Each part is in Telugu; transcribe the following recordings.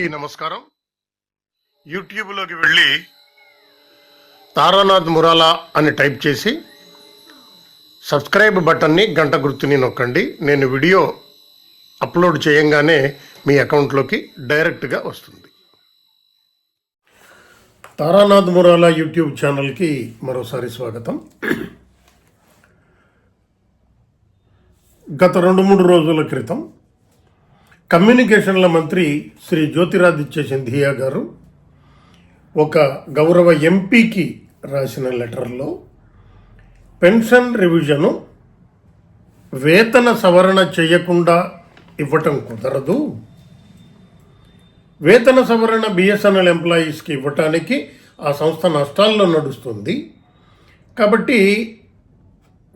అందరికీ నమస్కారం. యూట్యూబ్లోకి వెళ్ళి తారానాథ్ మురాలా అని టైప్ చేసి సబ్స్క్రైబ్ బటన్ని గంట గుర్తుని నొక్కండి. నేను వీడియో అప్లోడ్ చేయంగానే మీ అకౌంట్లోకి డైరెక్ట్గా వస్తుంది. తారానాథ్ మురాలా యూట్యూబ్ ఛానల్కి మరోసారి స్వాగతం. గత రెండు మూడు రోజుల క్రితం కమ్యూనికేషన్ల మంత్రి శ్రీ జ్యోతిరాదిత్య సింధియా గారు ఒక గౌరవ ఎంపీకి రాసిన లెటర్లో పెన్షన్ రివిజను వేతన సవరణ చేయకుండా ఇవ్వటం కుదరదు. వేతన సవరణ బిఎస్ఎన్ఎల్ ఎంప్లాయీస్కి ఇవ్వటానికి ఆ సంస్థ నష్టాల్లో నడుస్తుంది. కాబట్టి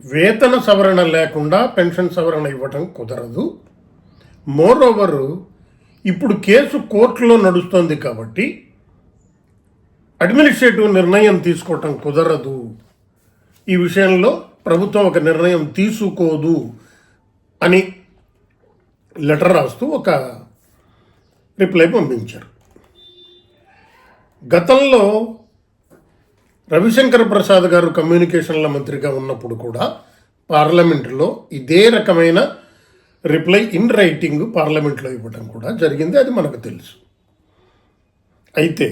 వేతన సవరణ లేకుండా పెన్షన్ సవరణ ఇవ్వటం కుదరదు. మోరోవరు ఇప్పుడు కేసు కోర్టులో నడుస్తోంది కాబట్టి అడ్మినిస్ట్రేటివ్ నిర్ణయం తీసుకోవటం కుదరదు. ఈ విషయంలో ప్రభుత్వం ఒక నిర్ణయం తీసుకోదు అని లెటర్ రాస్తూ ఒక రిప్లై పంపించారు. గతంలో రవిశంకర్ ప్రసాద్ గారు కమ్యూనికేషన్ల మంత్రిగా ఉన్నప్పుడు కూడా పార్లమెంటులో ఇదే రకమైన రిప్లై ఇన్ రైటింగ్ పార్లమెంట్లో ఇవ్వడం కూడా జరిగింది అది మనకు తెలుసు. అయితే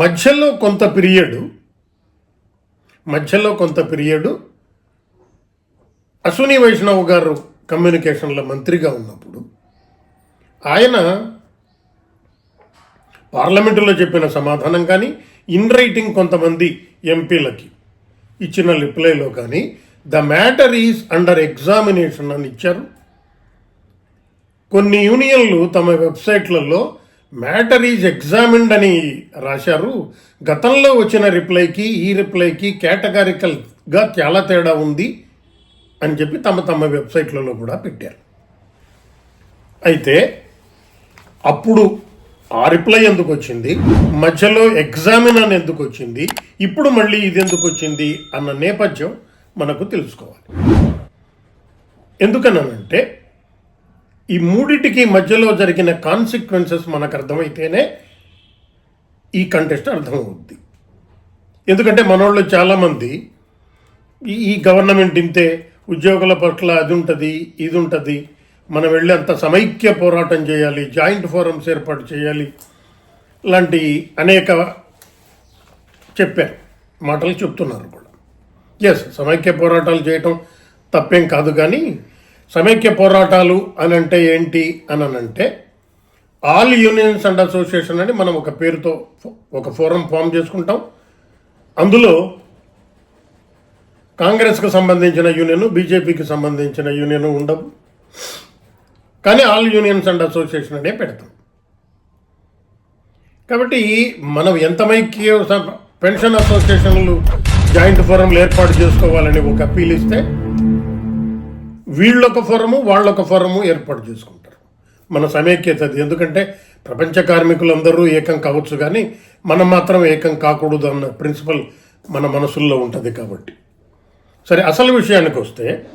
మధ్యలో కొంత పీరియడ్ మధ్యలో కొంత పీరియడ్ అశ్విని వైష్ణవ్ గారు కమ్యూనికేషన్ల మంత్రిగా ఉన్నప్పుడు ఆయన పార్లమెంటులో చెప్పిన సమాధానం కానీ ఇన్ రైటింగ్ కొంతమంది ఎంపీలకి ఇచ్చిన రిప్లైలో కానీ the matter is under examination అని ఇచ్చారు. కొన్ని యూనియన్లు తమ వెబ్సైట్లలో మ్యాటర్ ఈజ్ ఎగ్జామిన్డ్ అని రాశారు. గతంలో వచ్చిన రిప్లైకి ఈ రిప్లైకి కేటగారికల్గా చాలా తేడా ఉంది అని చెప్పి తమ తమ వెబ్సైట్లలో కూడా పెట్టారు. అయితే అప్పుడు ఆ రిప్లై ఎందుకు వచ్చింది? మధ్యలో ఎగ్జామిన్ అని ఎందుకు వచ్చింది? ఇప్పుడు మళ్ళీ ఇది ఎందుకు వచ్చింది? అన్న నేపథ్యం మనకు తెలుసుకోవాలి. ఎందుకనంటే ఈ మూడిటికి మధ్యలో జరిగిన కాన్సిక్వెన్సెస్ మనకు అర్థమైతేనే ఈ కంటెస్ట్ అర్థమవుద్ది. ఎందుకంటే మనోళ్ళు చాలామంది ఈ గవర్నమెంట్ ఇంతే ఉద్యోగుల పట్ల అది ఉంటుంది ఇది ఉంటుంది మనం వెళ్ళి అంత సమైక్య పోరాటం చేయాలి జాయింట్ ఫోరమ్స్ ఏర్పాటు చేయాలి లాంటి అనేక చెప్పారు మాటలు చెప్తున్నారు కూడా. ఎస్ సమైక్య పోరాటాలు చేయటం తప్పేం కాదు కానీ సమైక్య పోరాటాలు అని అంటే ఏంటి అని అంటే ఆల్ యూనియన్స్ అండ్ అసోసియేషన్ అని మనం ఒక పేరుతో ఒక ఫోరం ఫామ్ చేసుకుంటాం. అందులో కాంగ్రెస్కు సంబంధించిన యూనియన్ బీజేపీకి సంబంధించిన యూనియన్ ఉండవు. కానీ ఆల్ యూనియన్స్ అండ్ అసోసియేషన్ అనే పెడతాం. కాబట్టి మనం ఎంతమైక్య పెన్షన్ అసోసియేషన్లు జాయింట్ ఫోరంలు ఏర్పాటు చేసుకోవాలని ఒక అప్పీల్ ఇస్తే వీళ్ళొక ఫోరము వాళ్ళొక ఫోరము ఏర్పాటు చేసుకుంటారు. మన సమైక్యత అది. ఎందుకంటే ప్రపంచ కార్మికులందరూ ఏకం కావచ్చు కానీ మనం మాత్రం ఏకం కాకూడదు అన్న ప్రిన్సిపల్ మన మనసుల్లో ఉంటుంది కాబట్టి. సరే అసలు విషయానికి వస్తే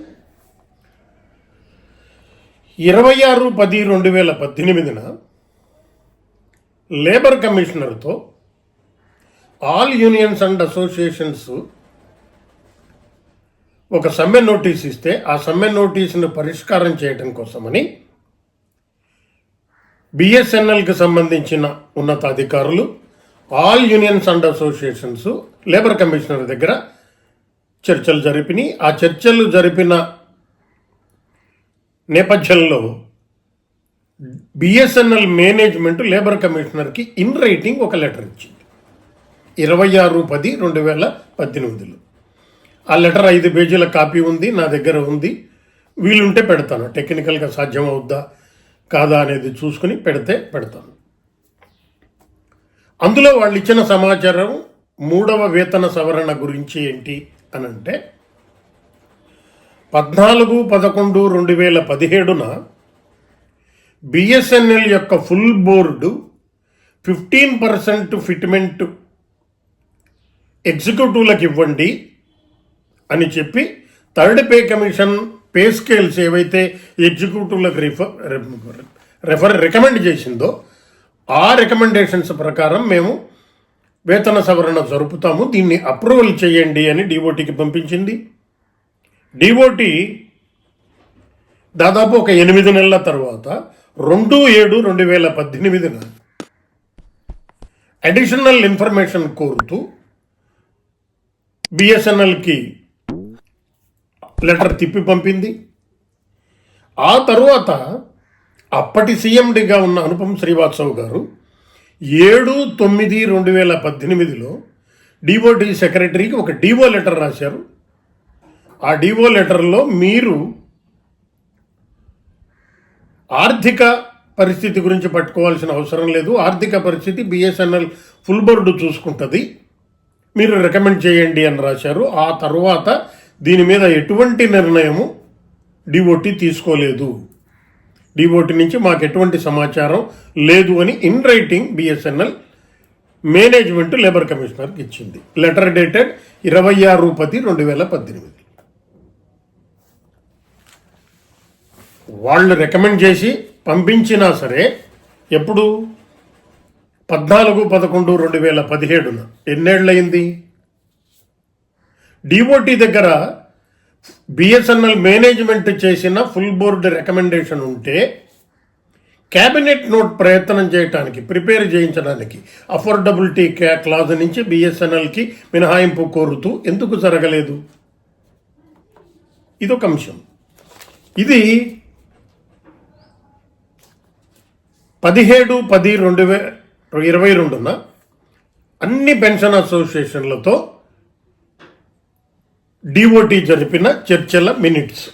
ఇరవై ఆరు పది రెండు వేల పద్దెనిమిదిన లేబర్ కమిషనర్తో ఆల్ యూనియన్స్ అండ్ అసోసియేషన్స్ ఒక సమ్మె నోటీస్ ఇస్తే ఆ సమ్మె నోటీసును పరిష్కారం చేయడం కోసమని బిఎస్ఎన్ఎల్కి సంబంధించిన ఉన్నతాధికారులు all unions and associations labour commissioner దగ్గర చర్చలు జరిపినాయి. ఆ చర్చలు జరిపిన నేపథ్యంలో బిఎస్ఎన్ఎల్ మేనేజ్మెంట్ లేబర్ కమిషనర్కి ఇన్ రైటింగ్ ఒక లెటర్ ఇచ్చింది. ఇరవై ఆరు పది రెండు వేల పద్దెనిమిదిలో. ఆ లెటర్ ఐదు పేజీల కాపీ ఉంది నా దగ్గర ఉంది. వీలుంటే పెడతాను. టెక్నికల్గా సాధ్యం అవుద్దా కాదా అనేది చూసుకుని పెడితే పెడతాను. అందులో వాళ్ళు ఇచ్చిన సమాచారం మూడవ వేతన సవరణ గురించి ఏంటి అని అంటే పద్నాలుగు పదకొండు రెండు వేల పదిహేడున బిఎస్ఎన్ఎల్ యొక్క full board fifteen percent fitment ఎగ్జిక్యూటివ్లకు ఇవ్వండి. అని చెప్పి third pay commission pay scales ఏవైతే ఎగ్జిక్యూటివ్లకు రిఫర్ రెఫర్ రికమెండ్ చేసిందో ఆ రికమెండేషన్స్ ప్రకారం మేము వేతన సవరణ జరుపుతాము. దీన్ని అప్రూవల్ చేయండి అని డిఓటీకి పంపించింది. డిఓటి దాదాపు ఒక ఎనిమిది నెలల తర్వాత రెండు ఏడు రెండు వేల పద్దెనిమిదిన అడిషనల్ ఇన్ఫర్మేషన్ కోరుతూ బిఎస్ఎన్ఎల్కి లెటర్ తిప్పి పంపింది. ఆ తరువాత అప్పటి సీఎండిగా ఉన్న అనుపం శ్రీవాత్సవ్ గారు ఏడు తొమ్మిది రెండు వేల పద్దెనిమిదిలో డిఓటి సెక్రటరీకి ఒక డివో లెటర్ రాశారు. ఆ డివో లెటర్లో మీరు ఆర్థిక పరిస్థితి గురించి పట్టుకోవాల్సిన అవసరం లేదు. ఆర్థిక పరిస్థితి బిఎస్ఎన్ఎల్ ఫుల్ బోర్డు చూసుకుంటుంది. మీరు రికమెండ్ చేయండి అని రాశారు. ఆ తర్వాత దీని మీద ఎటువంటి నిర్ణయము డిఓటి తీసుకోలేదు. డిఓటి నుంచి మాకు ఎటువంటి సమాచారం లేదు అని in writing BSNL management labour కమిషనర్కి ఇచ్చింది. లెటర్ డేటెడ్ ఇరవై ఆరు పది రెండు వేల పద్దెనిమిది. వాళ్ళు రికమెండ్ చేసి పంపించినా సరే ఎప్పుడు? పద్నాలుగు పదకొండు రెండు వేల పదిహేడున. ఎన్నేళ్ళయింది? డిఓటి దగ్గర బిఎస్ఎన్ఎల్ మేనేజ్మెంట్ చేసిన ఫుల్ బోర్డు రికమెండేషన్ ఉంటే క్యాబినెట్ నోట్ ప్రయత్నం చేయడానికి ప్రిపేర్ చేయించడానికి అఫోర్డబిలిటీ క్యా క్లాజ్ నుంచి బిఎస్ఎన్ఎల్కి మినహాయింపు కోరుతూ ఎందుకు జరగలేదు? ఇదొక అంశం. ఇది పదిహేడు పది రెండు వే ఇరవై రెండున అన్ని పెన్షన్ అసోసియేషన్లతో డిఓటి జరిపిన చర్చల మినిట్స్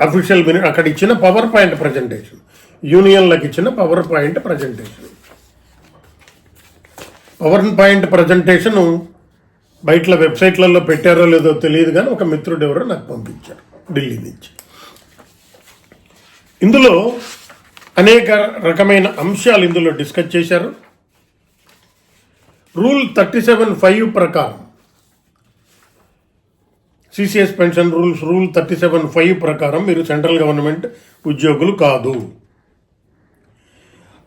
అఫీషియల్ మినిట్ అక్కడ ఇచ్చిన పవర్ పాయింట్ ప్రజెంటేషన్ యూనియన్లకు ఇచ్చిన power point presentation power point presentation బయట వెబ్సైట్లలో పెట్టారో లేదో తెలియదు కానీ ఒక మిత్రుడు ఎవరో నాకు పంపించారు ఢిల్లీ నుంచి. ఇందులో అనేక రకమైన అంశాలు ఇందులో డిస్కస్ చేశారు. రూల్ థర్టీ సెవెన్ ఫైవ్ ప్రకారం CCS pension rules rule thirty seven five ప్రకారం మీరు సెంట్రల్ గవర్నమెంట్ ఉద్యోగులు కాదు.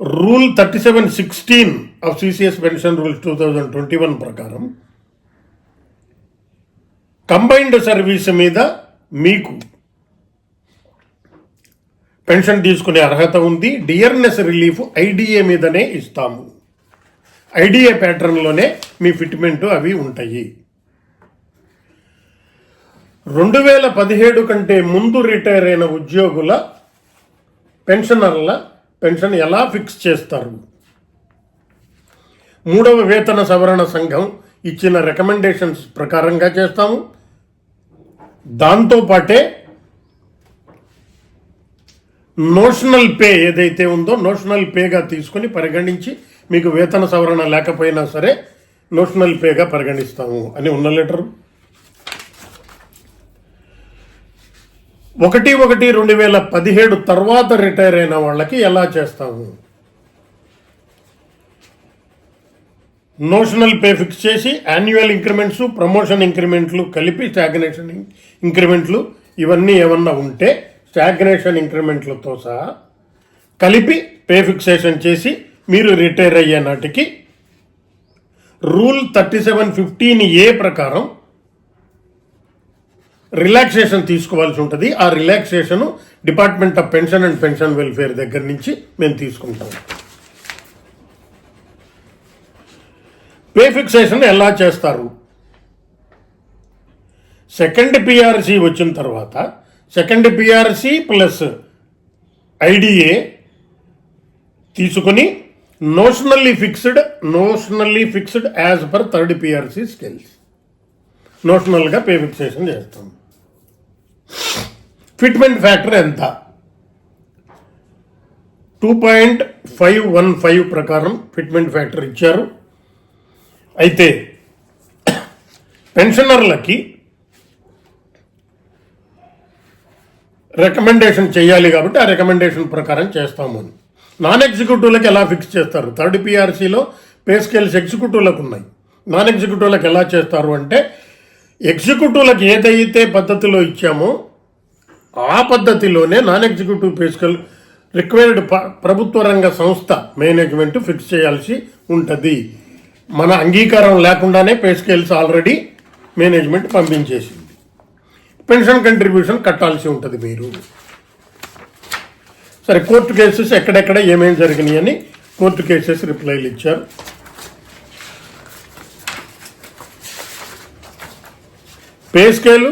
Rule thirty seven sixteen of CCS pension rules two thousand twenty one ప్రకారం కంబైన్డ్ సర్వీస్ మీద మీకు పెన్షన్ తీసుకునే అర్హత ఉంది. డియర్నెస్ రిలీఫ్ ఐడిఏ మీదనే ఇస్తాము. ఐడిఏ ప్యాటర్న్లోనే మీ ఫిట్మెంట్ అవి ఉంటాయి. రెండు వేల పదిహేడు కంటే ముందు రిటైర్ అయిన ఉద్యోగుల పెన్షనర్ల పెన్షన్ ఎలా ఫిక్స్ చేస్తారు? మూడవ వేతన సవరణ సంఘం ఇచ్చిన రికమెండేషన్స్ ప్రకారంగా చేస్తాము. దాంతోపాటే నోషనల్ పే ఏదైతే ఉందో నోషనల్ పేగా తీసుకుని పరిగణించి మీకు వేతన సవరణ లేకపోయినా సరే నోషనల్ పేగా పరిగణిస్తాము అని ఉన్న లెటరు. ఒకటి ఒకటి రెండు వేల పదిహేడు తర్వాత రిటైర్ అయిన వాళ్ళకి ఎలా చేస్తాము నోషనల్ పే ఫిక్స్ చేసి యాన్యువల్ ఇంక్రిమెంట్స్ ప్రమోషన్ ఇంక్రిమెంట్లు కలిపి స్టాగ్నేషన్ ఇంక్రిమెంట్లు ఇవన్నీ ఏమన్నా ఉంటే స్టాగ్నేషన్ ఇంక్రిమెంట్లతో సహా కలిపి పే ఫిక్సేషన్ చేసి మీరు రిటైర్ అయ్యే నాటికి rule thirty seven fifteen A ప్రకారం రిలాక్సేషన్ తీసుకోవాల్సి ఉంటుంది. ఆ relaxation department of pension and pension welfare దగ్గర నుంచి మేము తీసుకుంటాం. పే ఫిక్సేషన్ ఎలా చేస్తారు? సెకండ్ పిఆర్సీ వచ్చిన తర్వాత సెకండ్ పిఆర్సీ ప్లస్ ఐడిఏ తీసుకుని notionally fixed notionally fixed as per third PRC scales. నోషనల్గా pay fixation చేస్తాం. ఫిట్మెంట్ ఫ్యాక్టర్ ఎంత? Two point five one five ప్రకారం ఫిట్మెంట్ ఫ్యాక్టర్ ఇచ్చారు. అయితే పెన్షనర్లకి రికమెండేషన్ చేయాలి కాబట్టి ఆ రికమెండేషన్ ప్రకారం చేస్తాము అని. నాన్ ఎగ్జిక్యూటివ్లకు ఎలా ఫిక్స్ చేస్తారు? థర్డ్ పిఆర్సీలో పే స్కేల్స్ ఎగ్జిక్యూటివ్లకు ఉన్నాయి నాన్ ఎగ్జిక్యూటివ్లకు ఎలా చేస్తారు అంటే ఎగ్జిక్యూటివ్లకు ఏదైతే పద్ధతిలో ఇచ్చామో ఆ పద్ధతిలోనే నాన్ ఎగ్జిక్యూటివ్ పే రిక్వైర్డ్ ప- ప్రభుత్వ రంగ సంస్థ మేనేజ్మెంట్ ఫిక్స్ చేయాల్సి ఉంటుంది. మన అంగీకారం లేకుండానే పే స్కేల్స్ ఆల్రెడీ మేనేజ్మెంట్ పంపించేసింది. పెన్షన్ కంట్రిబ్యూషన్ కట్టాల్సి ఉంటుంది మీరు. సరే కోర్టు కేసెస్ ఎక్కడెక్కడ ఏమేమి జరిగినాయి అని కోర్టు కేసెస్ రిప్లైలు ఇచ్చారు. Pay scale?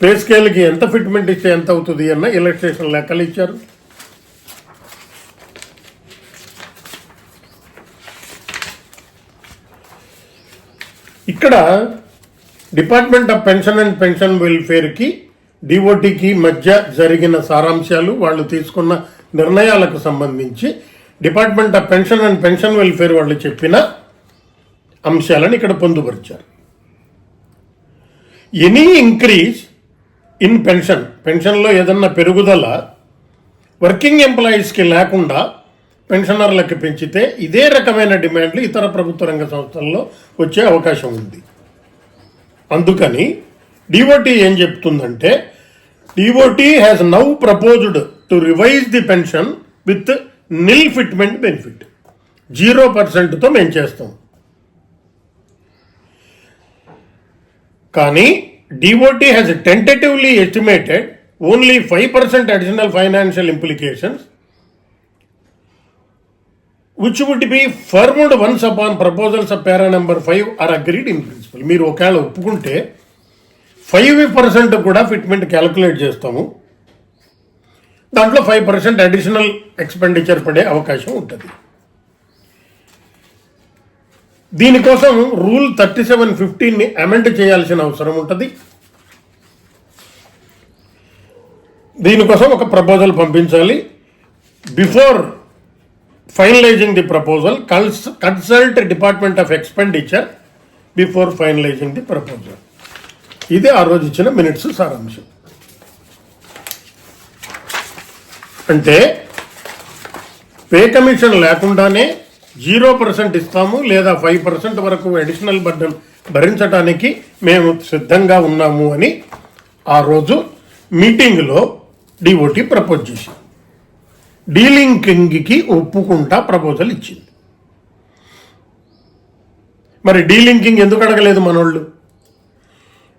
పే స్కేల్కి ఎంత ఫిట్మెంట్ ఇస్తే ఎంత అవుతుంది అన్న ఇలస్ట్రేషన్ లెక్కలు ఇచ్చారు. ఇక్కడ department of pension and pension వెల్ఫేర్కి డిఓటికి మధ్య జరిగిన సారాంశాలు వాళ్ళు తీసుకున్న నిర్ణయాలకు సంబంధించి department of pension and pension welfare వాళ్ళు చెప్పిన అంశాలను ఇక్కడ పొందుపరిచారు. ఎనీ ఇంక్రీజ్ ఇన్ పెన్షన్ పెన్షన్లో ఏదన్నా పెరుగుదల వర్కింగ్ ఎంప్లాయీస్కి లేకుండా పెన్షనర్లకు పెంచితే ఇదే రకమైన డిమాండ్లు ఇతర ప్రభుత్వ రంగ సంస్థల్లో వచ్చే అవకాశం ఉంది. అందుకని డిఓటి ఏం చెప్తుందంటే DOT has now proposed to revise the pension with nil fitment benefit zero పర్సెంట్తో మేము చేస్తాం. కానీ DOT has tentatively estimated only five percent additional financial implications which would be firmed once upon proposals of para number five are agreed in principle మీరు ఒకవేళ ఒప్పుకుంటే ఫైవ్ పర్సెంట్ కూడా ఫిట్మెంట్ క్యాలిక్యులేట్ చేస్తాము. దాంట్లో ఫైవ్ పర్సెంట్ అడిషనల్ ఎక్స్పెండిచర్ పడే అవకాశం ఉంటుంది. దీనికోసం రూల్ థర్టీ సెవెన్ ఫిఫ్టీన్ని అమెండ్ చేయాల్సిన అవసరం ఉంటుంది. దీనికోసం ఒక ప్రపోజల్ పంపించాలి. Before finalising the proposal cons consult department of expenditure before finalising the proposal ఇది ఆ రోజు ఇచ్చిన మినిట్స్ సారాంశం. అంటే పే కమిషన్ లేకుండానే జీరో పర్సెంట్ ఇస్తాము లేదా ఫైవ్ పర్సెంట్ వరకు అడిషనల్ బర్డన్ భరించడానికి మేము సిద్ధంగా ఉన్నాము అని ఆ రోజు మీటింగ్లో డిఓటి ప్రపోజ్ చేసింది. డీలింకింగ్కి ఒప్పుకుంటా ప్రపోజల్ ఇచ్చింది. మరి డీలింకింగ్ ఎందుకు అడగలేదు మనోళ్ళు?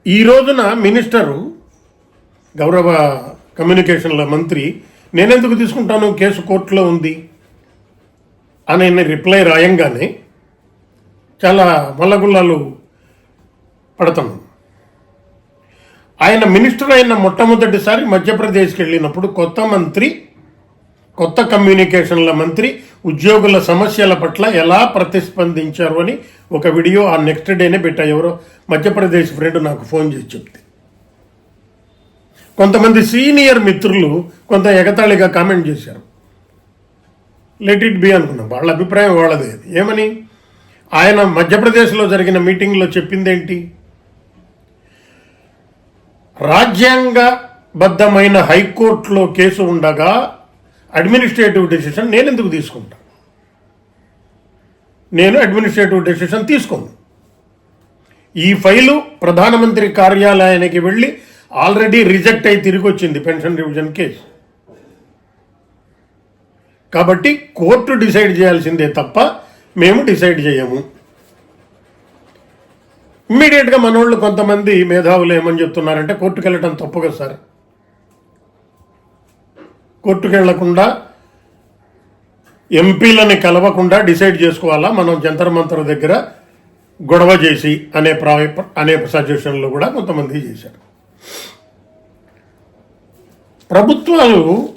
ఈ రోజున మినిస్టరు గౌరవ కమ్యూనికేషన్ల మంత్రి నేనెందుకు తీసుకుంటాను? కేసు కోర్టులో ఉంది. అని రిప్లై రాయంగానే చాలా మల్లగుల్లాలు పడతాను. ఆయన మినిస్టర్ అయిన మొట్టమొదటిసారి మధ్యప్రదేశ్కి వెళ్ళినప్పుడు కొత్త మంత్రి కొత్త కమ్యూనికేషన్ల మంత్రి ఉద్యోగుల సమస్యల పట్ల ఎలా ప్రతిస్పందించారు అని ఒక వీడియో ఆ నెక్స్ట్ డేనే పెట్టా. ఎవరో మధ్యప్రదేశ్ ఫ్రెండ్ నాకు ఫోన్ చేసి చెప్తే. కొంతమంది సీనియర్ మిత్రులు కొంత ఎగతాళిగా కామెంట్ చేశారు. లెట్ ఇట్ బి అనుకున్నాం. వాళ్ళ అభిప్రాయం వాళ్ళదే. ఏమని? ఆయన మధ్యప్రదేశ్లో జరిగిన మీటింగ్లో చెప్పిందేంటి? రాజ్యాంగబద్ధమైన హైకోర్టులో కేసు ఉండగా అడ్మినిస్ట్రేటివ్ డెసిషన్ నేను ఎందుకు తీసుకుంటా? నేను అడ్మినిస్ట్రేటివ్ డెసిషన్ తీసుకోను. ఈ ఫైలు ప్రధానమంత్రి కార్యాలయానికి వెళ్ళి ఆల్రెడీ రిజెక్ట్ అయి తిరిగి వచ్చింది పెన్షన్ రివిజన్ కేసు. కాబట్టి కోర్టు డిసైడ్ చేయాల్సిందే తప్ప మేము డిసైడ్ చేయము. ఇమ్మీడియట్గా మనోళ్ళు కొంతమంది మేధావులు ఏమని చెప్తున్నారంటే కోర్టుకు వెళ్ళటం తప్పు కదా సార్. కోర్టుకు వెళ్ళకుండా ఎంపీలని కలవకుండా డిసైడ్ చేసుకోవాలా? మనం జంతర్ మంతర్ దగ్గర గొడవ చేసి అనే ప్రా అనే సజెషన్లు కూడా కొంతమంది చేశారు. ప్రభుత్వాలు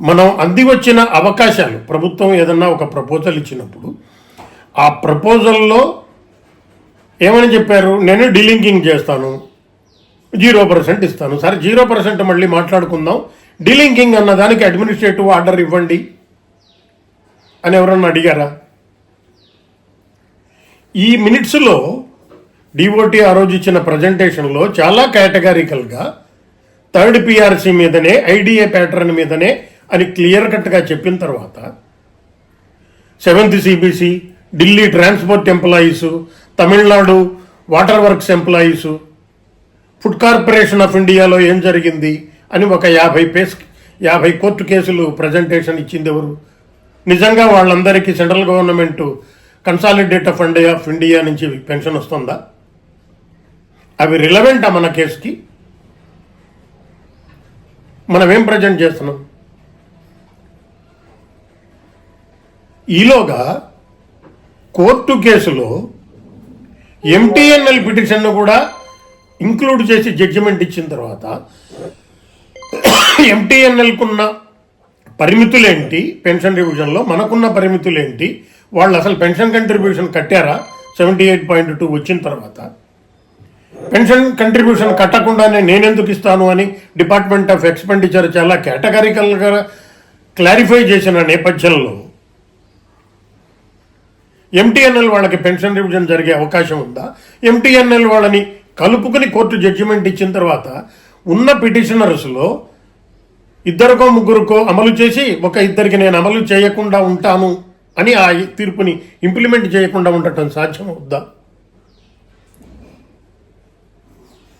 మనం అంది వచ్చిన అవకాశాలు ప్రభుత్వం ఏదన్నా ఒక ప్రపోజల్ ఇచ్చినప్పుడు ఆ ప్రపోజల్లో ఏమని చెప్పారు? నేను డీలింకింగ్ చేస్తాను. జీరో పర్సెంట్ ఇస్తాను. సరే జీరో పర్సెంట్ మళ్ళీ మాట్లాడుకుందాం. డీలింకింగ్ అన్న దానికి అడ్మినిస్ట్రేటివ్ ఆర్డర్ ఇవ్వండి అని ఎవరన్నా అడిగారా? ఈ మినిట్స్లో డిఓటి ఆ రోజు ఇచ్చిన ప్రజెంటేషన్లో చాలా కేటగారికల్గా థర్డ్ పిఆర్సీ మీదనే ఐడిఏ ప్యాటర్న్ మీదనే అని క్లియర్ కట్గా చెప్పిన తర్వాత seventh CBC Delhi transport employees Tamil Nadu water works employees food corporation of ఇండియాలో ఏం జరిగింది అని ఒక యాభై పేస్ యాభై కోర్టు కేసులు ప్రజెంటేషన్ ఇచ్చింది ఎవరు? నిజంగా వాళ్ళందరికీ central government consolidate fund of India నుంచి పెన్షన్ వస్తుందా? అవి రిలవెంటా మన కేసుకి? మనం ఏం ప్రజెంట్ చేస్తున్నాం? ఈలోగా కోర్టు కేసులో ఎంటీఎన్ఎల్ పిటిషన్ను కూడా ఇంక్లూడ్ చేసి జడ్జిమెంట్ ఇచ్చిన తర్వాత ఎంటీఎన్ఎల్కున్న పరిమితులేంటి? పెన్షన్ రివిజన్లో మనకున్న పరిమితులేంటి? వాళ్ళు అసలు పెన్షన్ కంట్రిబ్యూషన్ కట్టారా? సెవెంటీ ఎయిట్ పాయింట్ టూ వచ్చిన తర్వాత. పెన్షన్ కంట్రిబ్యూషన్ కట్టకుండానే నేనెందుకు ఇస్తాను అని డిపార్ట్మెంట్ ఆఫ్ ఎక్స్పెండిచర్ చాలా కేటగారికల్గా క్లారిఫై చేసిన నేపథ్యంలో ఎంటీఎన్ఎల్ వాళ్ళకి పెన్షన్ రివిజన్ జరిగే అవకాశం ఉందా? ఎంటీఎన్ఎల్ వాళ్ళని కలుపుకుని కోర్టు జడ్జిమెంట్ ఇచ్చిన తర్వాత ఉన్న పిటిషనర్స్లో ఇద్దరికో ముగ్గురికో అమలు చేసి ఒక ఇద్దరికి నేను అమలు చేయకుండా ఉంటాను అని ఆ తీర్పుని ఇంప్లిమెంట్ చేయకుండా ఉండటం సాధ్యం అవుద్దా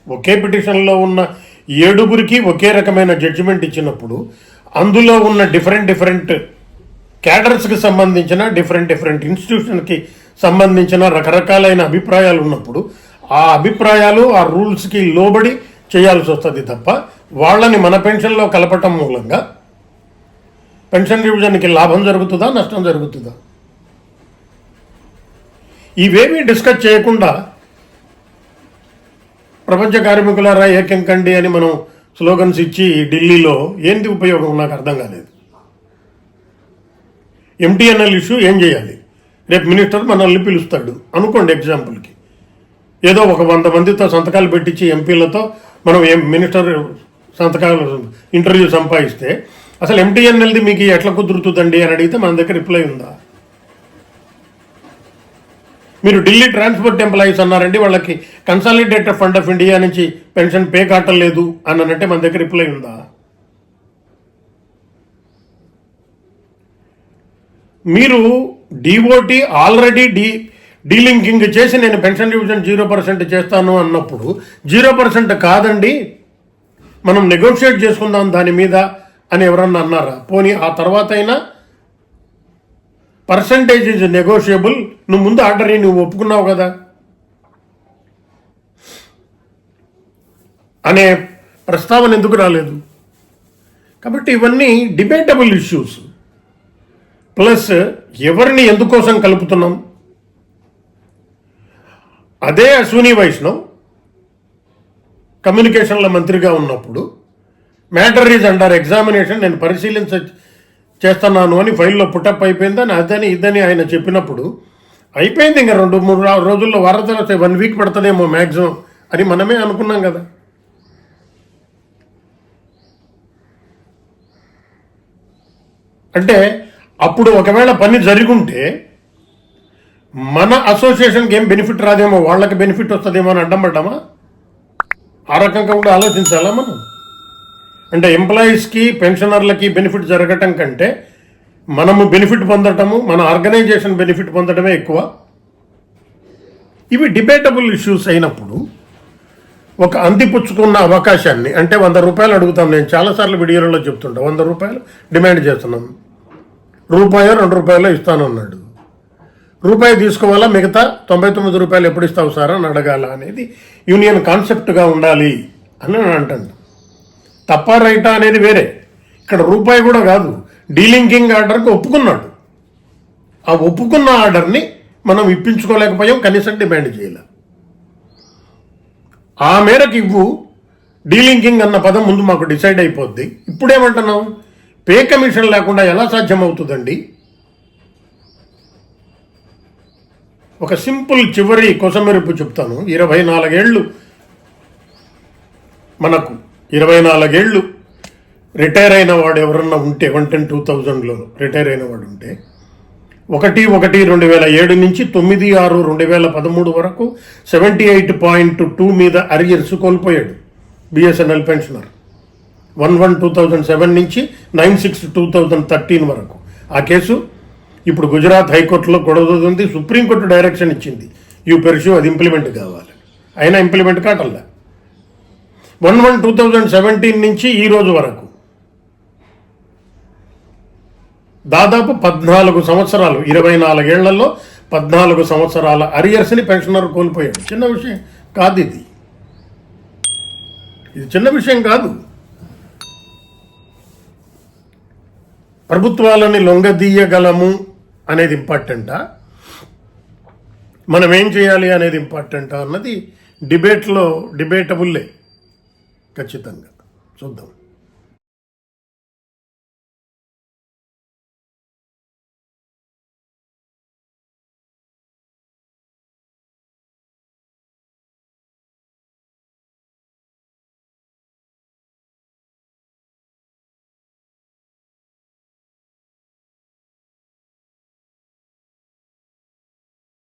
ఒకే పిటిషన్లో ఉన్న ఏడుగురికి ఒకే రకమైన జడ్జిమెంట్ ఇచ్చినప్పుడు అందులో ఉన్న డిఫరెంట్ డిఫరెంట్ క్యాడర్స్కి సంబంధించిన డిఫరెంట్ డిఫరెంట్ ఇన్స్టిట్యూషన్కి సంబంధించిన రకరకాలైన అభిప్రాయాలు ఉన్నప్పుడు ఆ అభిప్రాయాలు ఆ రూల్స్కి లోబడి చేయాల్సి వస్తుంది తప్ప వాళ్ళని మన పెన్షన్లో కలపటం మూలంగా పెన్షన్ రివిజన్కి లాభం జరుగుతుందా నష్టం జరుగుతుందా? ఇవేమీ డిస్కస్ చేయకుండా ప్రపంచ కార్మికులారా ఏకం కండి అని మనం స్లోగన్స్ ఇచ్చి ఢిల్లీలో ఏంది ఉపయోగం నాకు అర్థం కాలేదు. ఎంటీఎన్ఎల్ ఇష్యూ ఏం చేయాలి? రేపు మినిస్టర్ మనల్ని పిలుస్తాడు. అనుకోండి ఎగ్జాంపుల్కి ఏదో ఒక వంద మందితో సంతకాలు పెట్టించి ఎంపీలతో మనం ఏం మినిస్టర్ సంతకాలు ఇంటర్వ్యూ సంపాదిస్తే అసలు ఎంటీఎన్ఎల్ది మీకు ఎట్లా కుదురుతుందండి అని అడిగితే మన దగ్గర రిప్లై ఉందా? మీరు ఢిల్లీ ట్రాన్స్పోర్ట్ ఎంప్లాయీస్ అన్నారండి వాళ్ళకి కన్సాలిడేటెడ్ ఫండ్ ఆఫ్ ఇండియా నుంచి పెన్షన్ పే కావట్లేదు అని అనంటే మన దగ్గర రిప్లై ఉందా? మీరు డిఓటి ఆల్రెడీ డీ డీలింకింగ్ చేసి నేను పెన్షన్ డివిజన్ జీరో పర్సెంట్ చేస్తాను అన్నప్పుడు జీరో పర్సెంట్ కాదండి మనం నెగోషియేట్ చేసుకుందాం దాని మీద అని ఎవరన్నా అన్నారా? పోనీ ఆ తర్వాత అయినా పర్సంటేజ్ ఇస్ నెగోషియబుల్ నువ్వు ముందు ఆర్డర్ నువ్వు ఒప్పుకున్నావు కదా? అనే ప్రస్తావన ఎందుకు రాలేదు? కాబట్టి ఇవన్నీ డిబేటబుల్ ఇష్యూస్ ప్లస్ ఎవరిని ఎందుకోసం కలుపుతున్నాం? అదే అశ్విని వైష్ణవ్ కమ్యూనికేషన్ల మంత్రిగా ఉన్నప్పుడు మ్యాటర్ ఈజ్ అండర్ ఎగ్జామినేషన్ నేను పరిశీలించ చేస్తున్నాను అని ఫైల్లో పుటప్ అయిపోయిందని అదని ఇదని ఆయన చెప్పినప్పుడు అయిపోయింది ఇంకా రెండు మూడు రోజుల్లో వారతలు వన్ వీక్ పడుతుందేమో మ్యాక్సిమం అని మనమే అనుకున్నాం కదా. అంటే అప్పుడు ఒకవేళ పని జరుగుంటే మన అసోసియేషన్కి ఏం బెనిఫిట్ రాదేమో వాళ్ళకి బెనిఫిట్ వస్తుందేమో అని అడ్డం పడ్డామా ఆ రకంగా కూడా ఆలోచించాలా మనం? అంటే ఎంప్లాయీస్కి పెన్షనర్లకి బెనిఫిట్ జరగటం కంటే మనము బెనిఫిట్ పొందటము మన ఆర్గనైజేషన్ బెనిఫిట్ పొందటమే ఎక్కువ. ఇవి డిబేటబుల్ ఇష్యూస్ అయినప్పుడు ఒక అందిపుచ్చుకున్న అవకాశాన్ని అంటే వంద రూపాయలు అడుగుతాం నేను చాలాసార్లు వీడియోలలో చెప్తుంటా వంద రూపాయలు డిమాండ్ చేస్తున్నాను రూపాయో రెండు రూపాయలు ఇస్తానన్నాడు రూపాయి తీసుకోవాలా మిగతా తొంభై తొమ్మిది రూపాయలు ఎప్పుడు ఇస్తావు సార్ అని అడగాల అనేది యూనియన్ కాన్సెప్ట్గా ఉండాలి అని నేను అంటాను తప్ప రైటా అనేది వేరే. ఇక్కడ రూపాయి కూడా కాదు డీలింకింగ్ ఆర్డర్కి ఒప్పుకున్నాడు. ఆ ఒప్పుకున్న ఆర్డర్ని మనం ఇప్పించుకోలేకపోయాం కనీసం డిమాండ్ చేయాలి. ఆ మేరకు ఇవ్వు డీలింకింగ్ అన్న పదం ముందు మాకు డిసైడ్ అయిపోద్ది. ఇప్పుడేమంటున్నాం? పే కమిషన్ లేకుండా ఎలా సాధ్యమవుతుందండి? ఒక సింపుల్ చివరి కొసమెరుపు చెప్తాను. ఇరవై నాలుగేళ్ళు మనకు ఇరవై నాలుగేళ్ళు రిటైర్ అయిన వాడు ఎవరన్నా ఉంటే వన్ టెన్ టూ థౌజండ్లో రిటైర్ అయిన వాడు ఉంటే ఒకటి ఒకటి రెండు వేల ఏడు నుంచి తొమ్మిది ఆరు రెండు వేల పదమూడు వరకు సెవెంటీ ఎయిట్ పాయింట్ టూ మీద అరియర్స్ కోల్పోయాడు. BSNL pensioner. One one two thousand seven నుంచి nine six two thousand thirteen వరకు. ఆ కేసు ఇప్పుడు గుజరాత్ హైకోర్టులో గొడవతుంది సుప్రీంకోర్టు డైరెక్షన్ ఇచ్చింది. యూ పెర్ష్యూ అది ఇంప్లిమెంట్ కావాలి. అయినా ఇంప్లిమెంట్ కావట్లే one one two thousand seventeen నుంచి ఈ రోజు వరకు. దాదాపు పద్నాలుగు సంవత్సరాలు ఇరవై నాలుగేళ్ళలో పద్నాలుగు సంవత్సరాల అరియర్స్ని పెన్షనర్ కోల్పోయాడు. చిన్న విషయం కాదు ఇది. ఇది చిన్న విషయం కాదు. ప్రభుత్వాలని లొంగదీయగలము అనేది ఇంపార్టెంటా? మనం ఏం చేయాలి అనేది ఇంపార్టెంటా అన్నది డిబేట్లో డిబేటబుల్లే ఖచ్చితంగా. చూద్దాం.